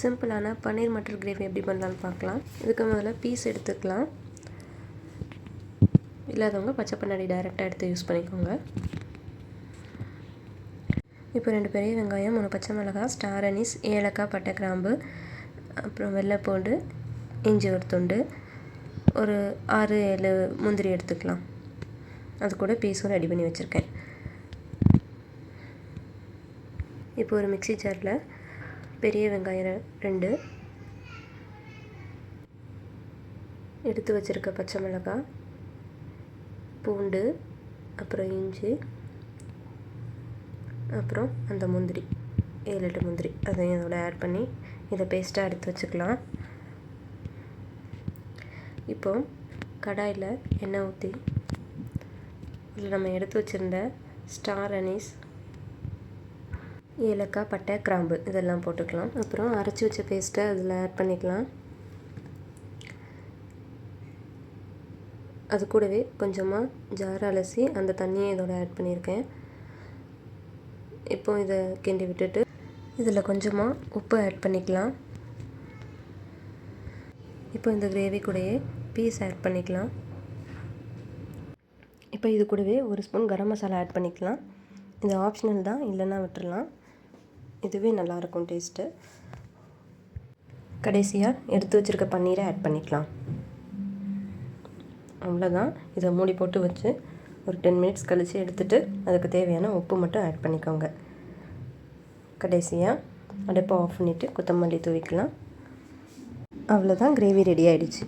சிம்பிளான பன்னீர் மட்டர் கிரேவி எப்படி பண்ணலான்னு பார்க்கலாம். இதுக்கு முதல்ல பீஸ் எடுத்துக்கலாம். இல்லாதவங்க பச்சை பண்ணாடி டைரெக்டாக எடுத்து யூஸ் பண்ணிக்கோங்க. இப்போ ரெண்டு பெரிய வெங்காயம் மூணு பச்சை மிளகாய் ஸ்டார் அனீஸ் ஏலக்காய் பட்டை கிராம்பு அப்புறம் வெள்ளைப்பூண்டு இஞ்சி ஒரு துண்டு ஒரு ஆறு ஏழு முந்திரி எடுத்துக்கலாம். அது கூட பீஸும் ரெடி பண்ணி வச்சுருக்கேன். இப்போ ஒரு மிக்ஸி ஜாரில் பெரிய வெங்காயம் ரெண்டு. எடுத்து வச்சுருக்க பச்சை மிளகாய் பூண்டு அப்புறம் இஞ்சி. அப்புறம் அந்த முந்திரி ஏழு எட்டு முந்திரி. அதையும் அதோட ஆட் பண்ணி இதை பேஸ்ட்டாக எடுத்து வச்சுக்கலாம். இப்போ கடாயில் எண்ணெய் ஊற்றி இதில் நம்ம எடுத்து வச்சுருந்த ஸ்டார் அனீஸ் ஏலக்காய் பட்டை கிராம்பு இதெல்லாம் போட்டுக்கலாம். அப்புறம் அரைச்சி வச்ச பேஸ்ட்டை அதில் ஆட் பண்ணிக்கலாம். அது கூடவே கொஞ்சமாக ஜார் அலசி அந்த தண்ணியை இதோட ஆட் பண்ணியிருக்கேன். இப்போ இதை கிண்டி விட்டுட்டு இதில் கொஞ்சமாக உப்பு ஆட் பண்ணிக்கலாம். இப்போ இந்த கிரேவி கூடயே பீஸ் ஆட் பண்ணிக்கலாம். இப்போ இது கூடவே ஒரு ஸ்பூன் கரம் மசாலா ஆட் பண்ணிக்கலாம். இது ஆப்ஷனல் தான் இல்லைன்னா விட்டுடலாம் இதுவே நல்லாயிருக்கும் டேஸ்ட்டு. கடைசியாக எடுத்து வச்சுருக்க பன்னீரை ஆட் பண்ணிக்கலாம். அவ்வளோதான் இதை மூடி போட்டு வச்சு ஒரு டென் மினிட்ஸ் கழித்து எடுத்துகிட்டு அதுக்கு தேவையான உப்பு மட்டும் ஆட் பண்ணிக்கோங்க. கடைசியாக அடுப்பை ஆஃப் பண்ணிவிட்டு கொத்தமல்லி தூவிக்கலாம். அவ்வளோதான் கிரேவி ரெடி ஆகிடுச்சு